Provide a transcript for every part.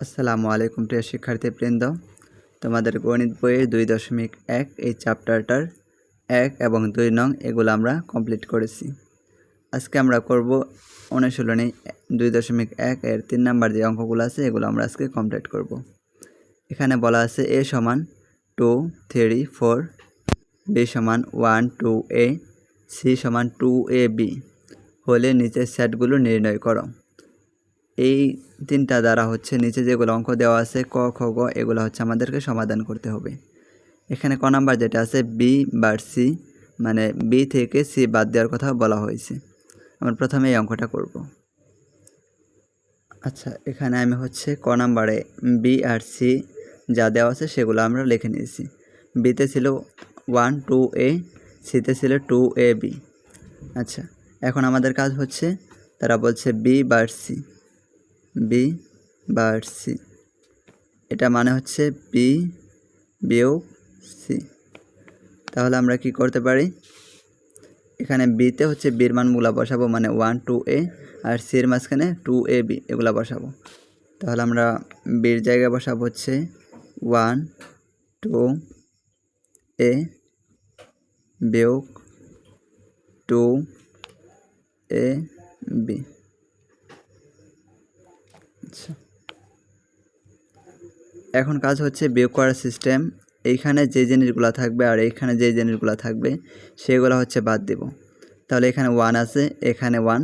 আসসালামু আলাইকুম প্রিয় শিক্ষার্থীবৃন্দ তোমাদের গণিত বইয়ের দুই দশমিক এক এই চ্যাপ্টারটার এক এবং দুই নং এগুলো আমরা কমপ্লিট করেছি। আজকে আমরা করব অনুশীলনী দুই দশমিক এক এর তিন নাম্বার যে অঙ্কগুলো আছে এগুলো আমরা আজকে কমপ্লিট করব। এখানে বলা আছে এ সমান টু, থ্রি, ফোর, বি সমান ওয়ান, টু, এ, সি সমান টু, এ, বি। হলে নিচের সেটগুলো নির্ণয় করো। এই তিনটা দ্বারা হচ্ছে নিচে যেগুলো অঙ্ক দেওয়া আছে ক, খ, গ, এগুলো হচ্ছে আমাদেরকে সমাধান করতে হবে। এখানে ক নাম্বার যেটা আছে বি বার সি মানে বি থেকে সি বাদ দেওয়ার কথা বলা হয়েছে। আমরা প্রথমে এই অঙ্কটা করব। আচ্ছা এখানে আমি হচ্ছে ক নাম্বারে বি আর সি যা দেওয়া আছে সেগুলো আমরা লিখে নিয়েছি। বিতে ছিল ওয়ান টু এ সিতে ছিল টু এ বি আচ্ছা এখন আমাদের কাজ হচ্ছে, তারা বলছে B bar C B bar C এটা মানে হচ্ছে বি বিয়োগ সি তাহলে আমরা কি করতে পারি? এখানে বিতে হচ্ছে বির মানগুলো বসাবো মানে ওয়ান টু এ আর সির মাঝখানে টু এ বি এগুলো বসাবো। তাহলে আমরা বির জায়গায় বসাবো হচ্ছে ওয়ান টু এ বিয়োগ টু এ বি আচ্ছা। এখন কাজ হচ্ছে বিয়োগ করার সিস্টেম এইখানে যে জিনিসগুলো থাকবে আর এইখানে যে জিনিসগুলো থাকবে, সেগুলো হচ্ছে বাদ দেব। তাহলে এখানে ওয়ান আছে, এখানে ওয়ান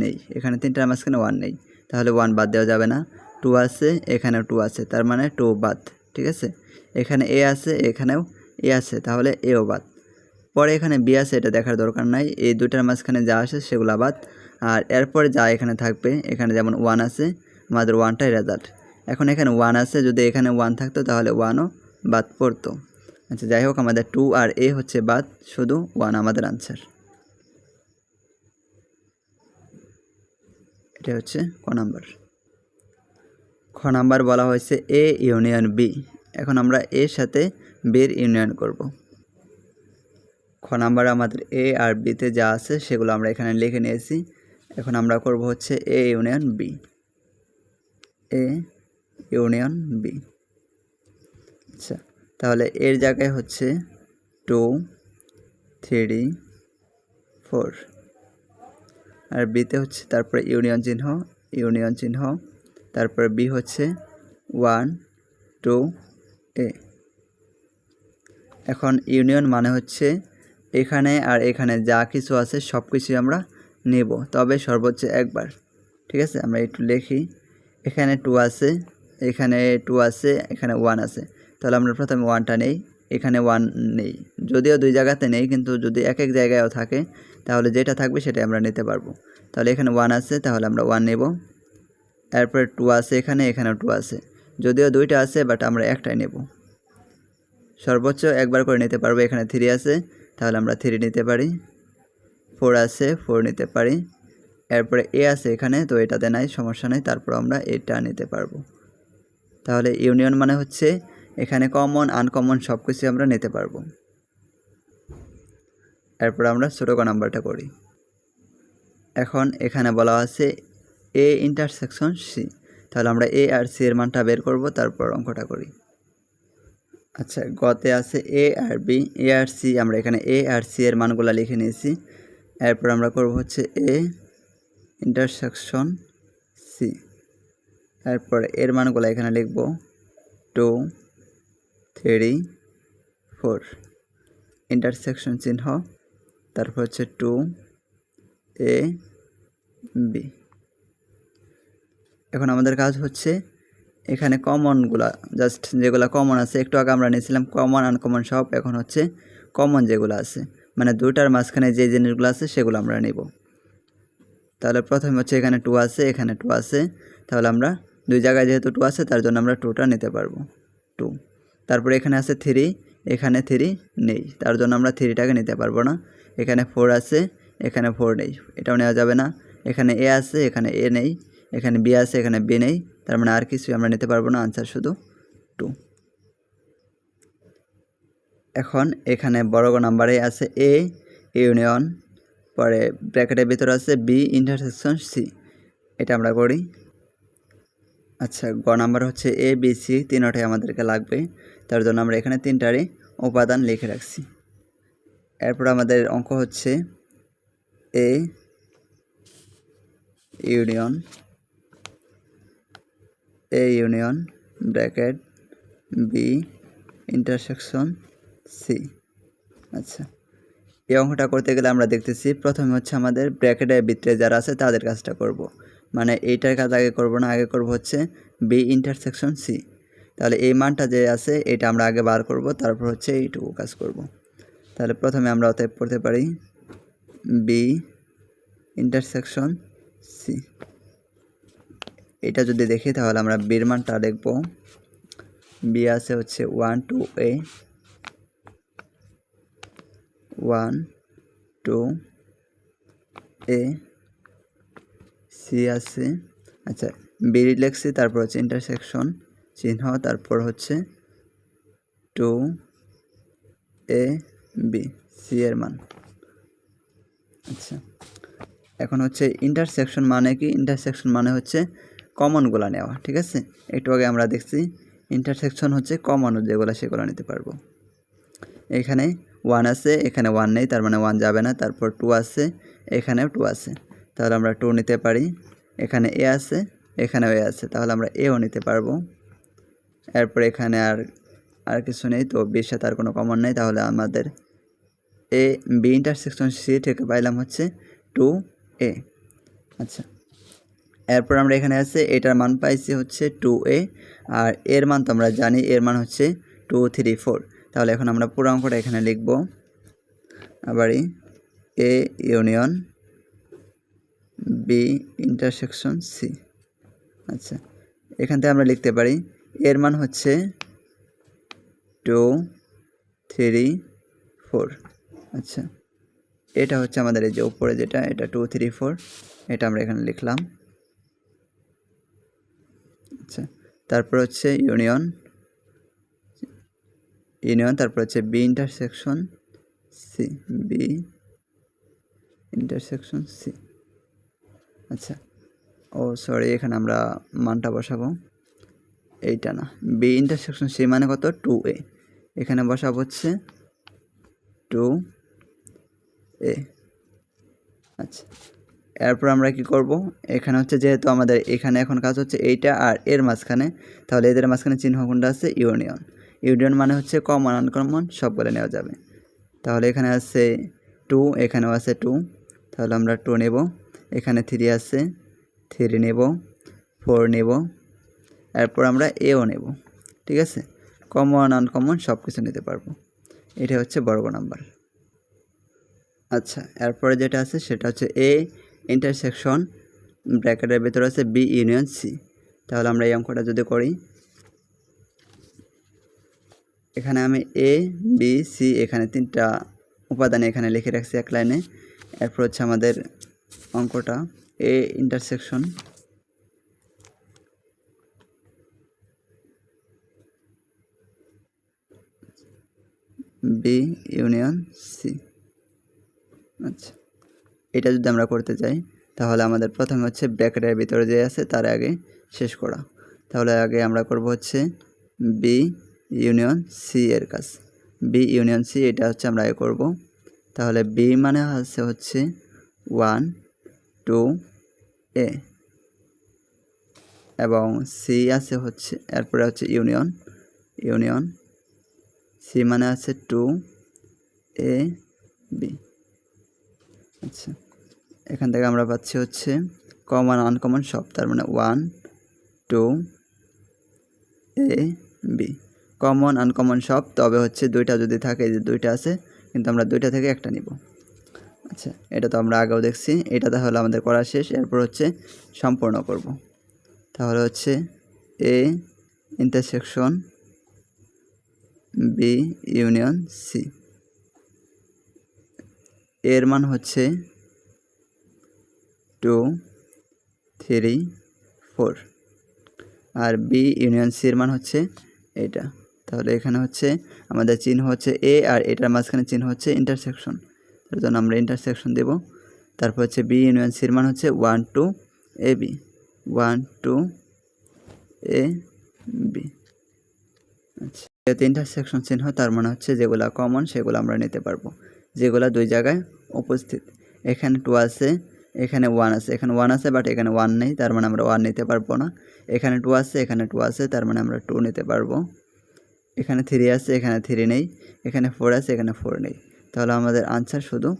নেই। এখানে তিনটার মাঝখানে ওয়ান নেই। তাহলে ওয়ান বাদ দেওয়া যাবে না। টু আছে, এখানেও টু আছে। তার মানে টু বাদ, ঠিক আছে? এখানে এ আছে, এখানেও এ আছে। তাহলে এও বাদ। পরে এখানে বি আছে, এটা দেখার দরকার নাই। এই দুটার মাঝখানে যা আসে, সেগুলো বাদ। আর এরপরে যা এখানে থাকবে, এখানে যেমন ওয়ান আছে আমাদের ওয়ানটাই রেজাল্ট এখন এখানে ওয়ান আছে, যদি এখানে ওয়ান থাকতো তাহলে ওয়ানও বাদ পড়তো। আচ্ছা যাই হোক, আমাদের টু আর এ হচ্ছে বাদ, শুধু ওয়ান আমাদের আনসার এটা হচ্ছে ক নাম্বার। খ নাম্বার বলা হয়েছে এ ইউনিয়ন বি এখন আমরা এর সাথে বির ইউনিয়ন করব। খ নাম্বার আমাদের এ আর বিতে যা আছে, সেগুলো আমরা এখানে লিখে নিয়েছি। এখন আমরা করব হচ্ছে A union B A, union B. আচ্ছা তাহলে এর জায়গায় হচ্ছে টু, থ্রি, ফোর। আর বিতে হচ্ছে তারপরে ইউনিয়ন চিহ্ন ইউনিয়ন চিহ্ন। তারপরে বি হচ্ছে ওয়ান, টু, এ। এখন ইউনিয়ন মানে হচ্ছে এখানে আর এখানে যা কিছু আছে সব কিছুই আমরা নেব, তবে সর্বোচ্চ একবার। ঠিক আছে? আমরা একটু লিখি এখানে টু আছে, এখানে টু আছে, এখানে ওয়ান আছে। তাহলে আমরা প্রথমে ওয়ানটা নেই, এখানে ওয়ান নেই। যদিও দুই জায়গাতে নেই, কিন্তু যদি এক এক জায়গায়ও থাকে, তাহলে যেটা থাকবে সেটাই আমরা নিতে পারব। তাহলে এখানে ওয়ান আছে, তাহলে আমরা ওয়ান নেব। এরপরে টু আছে এখানে, এখানেও টু আছে। যদিও দুইটা আছে বাট আমরা একটাই নেব। সর্বোচ্চ একবার করে নিতে পারব, এখানে থ্রি আছে, তাহলে আমরা থ্রি নিতে পারি। ফোর আছে ফোর নিতে পারি। এরপরে এ আছে এখানে, তো এটাতে নাই, সমস্যা নেই, তারপর আমরা এটা নিতে পারব। তাহলে ইউনিয়ন মানে হচ্ছে এখানে কমন আনকমন সব কিছু আমরা নিতে পারব। এরপর আমরা ছোটো ক নাম্বারটা করি। এখন এখানে বলা আছে এ ইন্টারসেকশন সি তাহলে আমরা এ আর সি এর মানটা বের করব, তারপর অঙ্কটা করি। আচ্ছা গতে আছে এ আর বি এ আর সি আমরা এখানে এ আর সি এর মানগুলো লিখে নিয়েছি। এরপর আমরা করব হচ্ছে এ ইন্টারসেকশন সি তারপর এর মানগুলো এখানে লিখব টু থ্রি ফোর ইন্টারসেকশন চিহ্ন, তারপর হচ্ছে টু এ বি এখন আমাদের কাজ হচ্ছে এখানে কমনগুলা জাস্ট যেগুলো কমন আছে, একটু আগে আমরা নিয়েছিলাম কমন আনকমন সব, এখন হচ্ছে কমন যেগুলো আছে। মানে দুটার মাঝখানে যে জিনিসগুলো আছে, সেগুলো আমরা নেব। তাহলে প্রথমে হচ্ছে এখানে টু আছে, এখানে টু আছে। তাহলে আমরা দুই জায়গায় যেহেতু টু আছে, তার জন্য আমরা টুটা নিতে পারব। টু তারপরে এখানে আছে থ্রি এখানে থ্রি নেই। তার জন্য আমরা থ্রিটাকে নিতে পারব না। এখানে ফোর আছে, এখানে ফোর নেই। এটাও নেওয়া যাবে না। এখানে এ আছে, এখানে এ নেই। এখানে বি আছে, এখানে বি নেই। তার মানে আর কিছুই আমরা নিতে পারব না আনসার শুধু টু এখন এখানে বড় নাম্বারে আছে এ ইউনিয়ন পরে ব্র্যাকেটের ভিতরে আছে বি ইন্টারসেকশন সি এটা আমরা করি। আচ্ছা গ নাম্বার হচ্ছে এ, বি, সি তিনটাই আমাদেরকে লাগবে। তার জন্য আমরা এখানে তিনটারই উপাদান লিখে রাখছি। এরপর আমাদের অঙ্ক হচ্ছে A union A union bracket, B intersection C আচ্ছা। এই অঙ্কটা করতে গেলে আমরা দেখতেছি প্রথমে হচ্ছে আমাদের ব্র্যাকেটের ভিতরে যারা আছে তাদের কাজটা করব। মানে এইটার কাজ আগে করব না, আগে করব হচ্ছে বি ইন্টারসেকশন সি তাহলে এই মানটা যে আছে, এটা আমরা আগে বার করব, তারপর হচ্ছে এইটুকু কাজ করব। তাহলে প্রথমে আমরা অতএব পড়তে পারি বি ইন্টারসেকশন সি এটা যদি দেখি, তাহলে আমরা বির মানটা দেখব বি আছে হচ্ছে one two A one two A C আছে। আচ্ছা বি লিখছি, তারপর হচ্ছে ইন্টারসেকশন চিহ্ন, তারপর হচ্ছে টু এ বি সি এর মান। আচ্ছা এখন হচ্ছে ইন্টারসেকশন মানে কি? ইন্টারসেকশন মানে হচ্ছে কমনগুলো নেওয়া, ঠিক আছে? একটু আগে আমরা দেখছি ইন্টারসেকশন হচ্ছে কমন যেগুলো, সেগুলো নিতে পারব। এখানে ওয়ান আছে, এখানে ওয়ান নেই, তার মানে ওয়ান যাবে না, তারপর টু আছে, এখানেও টু আছে। তাহলে আমরা টু নিতে পারি। এখানে এ আছে, এখানেও এ আছে, তাহলে আমরা এও নিতে পারব। এরপর এখানে আর আর কিছু নেই, তো বির সাথে আর কোনো কমন নেই, তাহলে আমাদের এ বি ইন্টারসেকশন সি থেকে পাইলাম হচ্ছে টু এ আচ্ছা। এরপর আমরা এখানে আছে এটার মান পাইছি হচ্ছে টু এ আর এর মান তো আমরা জানি এর মান হচ্ছে টু থ্রি ফোর তাহলে এখন আমরা পুরো অঙ্কটা এখানে লিখব। আবারই A union B intersection C আচ্ছা এখান থেকে আমরা লিখতে পারি, এর মান হচ্ছে টু থ্রি ফোর আচ্ছা এটা হচ্ছে আমাদের এই যে উপরে যেটা, এটা টু থ্রি ফোর এটা আমরা এখানে লিখলাম। আচ্ছা তারপর হচ্ছে ইউনিয়ন ইউনিয়ন, তারপর হচ্ছে B intersection C, B intersection C. আচ্ছা ও সরি, এখানে আমরা মানটা বসাবো। এইটা না, বি ইন্টারসেকশন সি মানে কত? Two A. এখানে বসাবো হচ্ছে টু এ। আচ্ছা এরপর আমরা কি করব? এখানে হচ্ছে যেহেতু আমাদের এখানে এখন কাজ হচ্ছে এইটা আর এর মাঝখানে, তাহলে এদের মাঝখানে চিহ্ন কোনটা আছে ইউনিয়ন। ইউনিয়ন মানে হচ্ছে কমন আনকমন সব বলে নেওয়া যাবে। তাহলে এখানে আছে টু এখানেও আছে টু তাহলে আমরা টু নেব। এখানে থ্রি আছে থ্রি নেব ফোর নেব। এরপর আমরা এও নেব। ঠিক আছে? কমন আনকমন সব কিছু নিতে পারব। এটা হচ্ছে বর্গ নাম্বার। আচ্ছা এরপরে যেটা আছে সেটা হচ্ছে এ ইন্টারসেকশন ব্র্যাকেটের ভেতরে আছে বি ইউনিয়ন সি তাহলে আমরা এই অঙ্কটা যদি করি এখানে আমি এ বি সি এখানে তিনটা উপাদান এখানে লিখে রাখছি এক লাইনে। এরপর হচ্ছে আমাদের অঙ্কটা A intersection B union C আচ্ছা এটা যদি আমরা করতে চাই, তাহলে আমাদের প্রথমে হচ্ছে ব্র্যাকেটের ভিতরে যে আছে, তার আগে শেষ করা। তাহলে আগে আমরা করব হচ্ছে বি ইউনিয়ন সি এর কাজ। বি ইউনিয়ন সি, এটা হচ্ছে আমরা এ করব। তাহলে বি মানে আছে হচ্ছে ওয়ান, টু, এ। এবং সি আছে হচ্ছে, এরপরে হচ্ছে ইউনিয়ন। ইউনিয়ন সি মানে আছে টু, এ, বি। আচ্ছা এখান থেকে আমরা পাচ্ছি হচ্ছে কমন, আনকমন সব। তার মানে one, two, A, B. Common uncommon সব, তবে হচ্ছে দুইটা যদি থাকে যে দুইটা আছে, কিন্তু আমরা দুইটা থেকে একটা নিব। আচ্ছা এটা তো আমরা আগেও দেখছি, এটা তাহলে আমাদের করা শেষ, এরপর হচ্ছে সম্পূর্ণ করব। তাহলে হচ্ছে A intersection B union C এর মান হচ্ছে টু থ্রি ফোর আর বি ইউনিয়ন সির মান হচ্ছে এটা তাহলে এখানে হচ্ছে আমাদের চিহ্ন হচ্ছে এ আর এটার মাঝখানে চিহ্ন হচ্ছে ইন্টারসেকশন তার জন্য আমরা ইন্টারসেকশন দেব। তারপর হচ্ছে বি ইউনিয়ন সির মান হচ্ছে one two A B one two A B আচ্ছা এই তিনটা সেকশন চিহ্ন, তার মানে হচ্ছে যেগুলো কমন সেগুলো আমরা নিতে পারব। যেগুলো দুই জায়গায় উপস্থিত। এখানে টু আছে, এখানে ওয়ান আছে। এখানে ওয়ান আছে বাট এখানে ওয়ান নেই, তার মানে আমরা ওয়ান নিতে পারব না। এখানে টু আছে, এখানে টু আছে, তার মানে আমরা টু নিতে পারব। এখানে থ্রি আছে, এখানে থ্রি নেই, এখানে ফোর আছে, এখানে ফোর নেই। তাহলে আমাদের আনসার শুধু